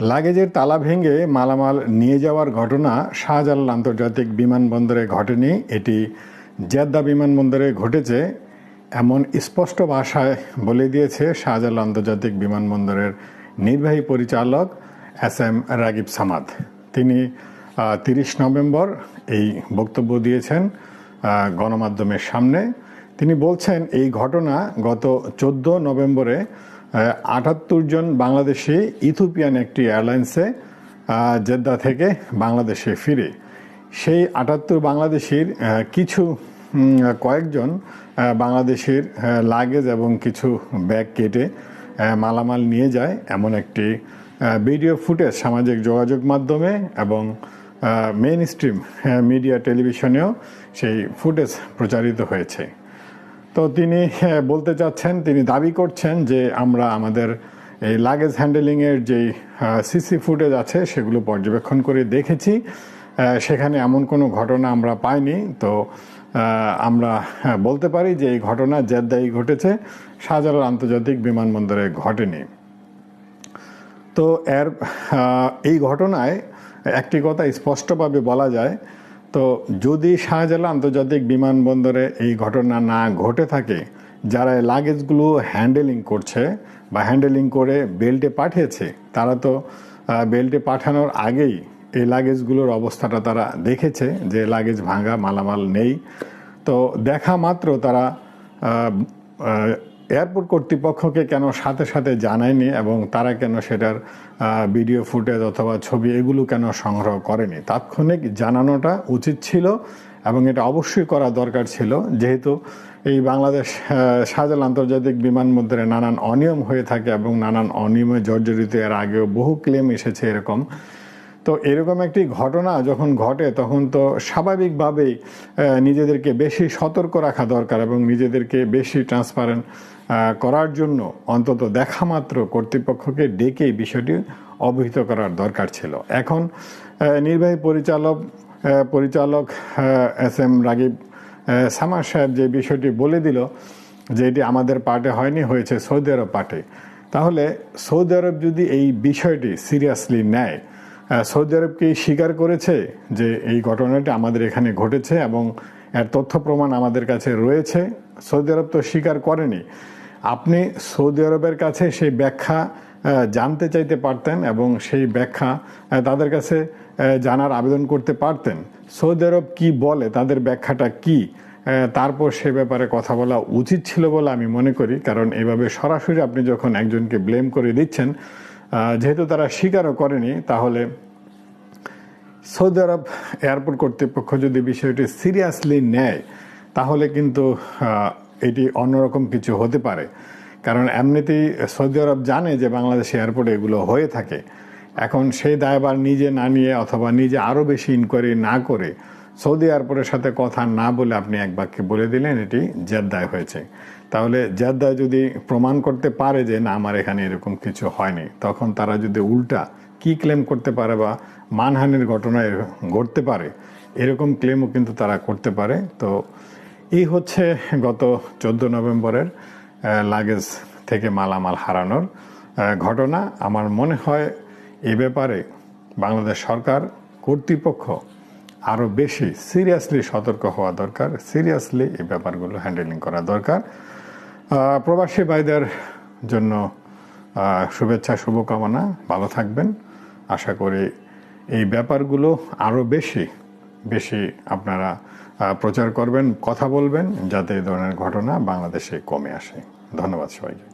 লাগেজের তালা ভেঙে মালামাল নিয়ে যাওয়ার ঘটনা শাহজালাল আন্তর্জাতিক বিমানবন্দরে ঘটেনি। এটি জেদ্দা বিমানবন্দরে ঘটেছে এমন স্পষ্ট ভাষায় বলে দিয়েছে শাহজালাল আন্তর্জাতিক বিমানবন্দরের নির্বাহী পরিচালক এস এম রাগিব সামাদ। তিনি তিরিশ নভেম্বর এই বক্তব্য দিয়েছেন গণমাধ্যমের সামনে। তিনি বলছেন, এই ঘটনা গত চোদ্দ নভেম্বরে আটাত্তর জন বাংলাদেশি ইথিওপিয়ান একটি এয়ারলাইন্সে জেদ্দা থেকে বাংলাদেশে ফিরে। সেই আটাত্তর বাংলাদেশির কিছু কয়েকজন বাংলাদেশের লাগেজ এবং কিছু ব্যাগ কেটে মালামাল নিয়ে যায় এমন একটি ভিডিও ফুটেজ সামাজিক যোগাযোগ মাধ্যমে এবং মেইন স্ট্রিম মিডিয়া টেলিভিশনেও সেই ফুটেজ প্রচারিত হয়েছে। তো তিনি আহ, বলতে চাচ্ছেন তিনি দাবি করছেন যে আমরা আমাদের এই লাগেজ হ্যান্ডেলিংয়ের যেই সিসি ফুটেজ আছে সেগুলো পর্যবেক্ষণ করে দেখেছি। সেখানে এমন কোনো ঘটনা আমরা পাইনি। তো আমরা হ্যাঁ, বলতে পারি যে এই ঘটনা জেদ্দাই ঘটেছে শাহজালাল আন্তর্জাতিক বিমানবন্দরে ঘটেনি। তো এর এই ঘটনায় একটি কথা স্পষ্টভাবে বলা যায় তো যদি শাহজালাল আন্তর্জাতিক বিমানবন্দরে এই ঘটনা না ঘটে থাকে, যারা লাগেজগুলো হ্যান্ডেলিং করছে বা হ্যান্ডেলিং করে বেল্টে পাঠিয়েছে, তারা তো বেল্টে পাঠানোর আগেই এই লাগেজগুলোর অবস্থাটা তারা দেখেছে যে লাগেজ ভাঙা, মালামাল নেই। তো দেখা মাত্র তারা এয়ারপোর্ট কর্তৃপক্ষকে কেন সাথে সাথে জানায়নি এবং তারা কেন সেটার ভিডিও ফুটেজ অথবা ছবি এগুলো কেন সংগ্রহ করেনি? তাৎক্ষণিক জানানোটা উচিত ছিল এবং এটা অবশ্যই করা দরকার ছিল। যেহেতু এই বাংলাদেশ আহ, শাহজালাল আন্তর্জাতিক বিমানবন্দরে নানান অনিয়ম হয়ে থাকে এবং নানান অনিয়মে জর্জরিত এর আগেও বহু ক্লেম এসেছে এরকম। তো এরকম একটি ঘটনা যখন ঘটে, তখন তো স্বাভাবিকভাবেই নিজেদেরকে বেশি সতর্ক রাখা দরকার এবং নিজেদেরকে বেশি ট্রান্সপারেন্ট করার জন্য অন্তত দেখা মাত্র কর্তৃপক্ষকে ডেকে বিষয়টি অবহিত করার দরকার ছিল। এখন নির্বাহী পরিচালক পরিচালক এস এম রাগিব সামার সাহেব যে বিষয়টি বলে দিল যে এটি আমাদের পার্টে হয়নি, হয়েছে সৌদি আরব পার্টে। তাহলে সৌদি আরব যদি এই বিষয়টি সিরিয়াসলি নেয় সৌদি আরব কি স্বীকার করেছে যে এই ঘটনাটি আমাদের এখানে ঘটেছে এবং এর তথ্য প্রমাণ আমাদের কাছে রয়েছে? সৌদি আরব তো স্বীকার করেনি। আপনি সৌদি আরবের কাছে সেই ব্যাখ্যা জানতে চাইতে পারতেন এবং সেই ব্যাখ্যা তাদের কাছে জানার আবেদন করতে পারতেন। সৌদি আরব কি বলে? তাদের ব্যাখ্যাটা কি? তারপর সে ব্যাপারে কথা বলা উচিত ছিল বলে আমি মনে করি। কারণ এভাবে সরাসরি আপনি যখন একজনকে ব্লেম করে দিচ্ছেন যেহেতু তারা স্বীকারও করেনি, তাহলে সৌদি আরব এয়ারপোর্ট কর্তৃপক্ষ যদি বিষয়টি সিরিয়াসলি নেয়, তাহলে কিন্তু এটি অন্যরকম কিছু হতে পারে। কারণ এমনিতেই সৌদি আরব জানে যে বাংলাদেশ এয়ারপোর্টে এগুলো হয়ে থাকে। এখন সেই দায়বার নিজে না নিয়ে অথবা নিজে আরও বেশি ইনকোয়ারি না করে সৌদি এয়ারপোর্টের সাথে কথা না বলে আপনি এক বাক্যে বলে দিলেন, এটি জেদ্দায় হয়েছে। তাহলে জেদ্দায় যদি প্রমাণ করতে পারে যে না, আমার এখানে এরকম কিছু হয়নি, তখন তারা যদি উল্টা কি ক্লেম করতে পারে বা মানহানির ঘটনা ঘটতে পারে, এরকম ক্লেমও কিন্তু তারা করতে পারে। তো এই হচ্ছে গত চোদ্দ নভেম্বরের লাগেজ থেকে মালামাল হারানোর ঘটনা। আমার মনে হয় এ ব্যাপারে বাংলাদেশ সরকার কর্তৃপক্ষ আরও বেশি সিরিয়াসলি সতর্ক হওয়া দরকার। সিরিয়াসলি এই ব্যাপারগুলো হ্যান্ডেলিং করা দরকার। প্রবাসী ভাইদের জন্য শুভেচ্ছা, শুভকামনা। ভালো থাকবেন। আশা করি এই ব্যাপারগুলো আরও বেশি বেশি আপনারা প্রচার করবেন, কথা বলবেন, যাতে এই ধরনের ঘটনা বাংলাদেশে কমে আসে। ধন্যবাদ সবাইকে।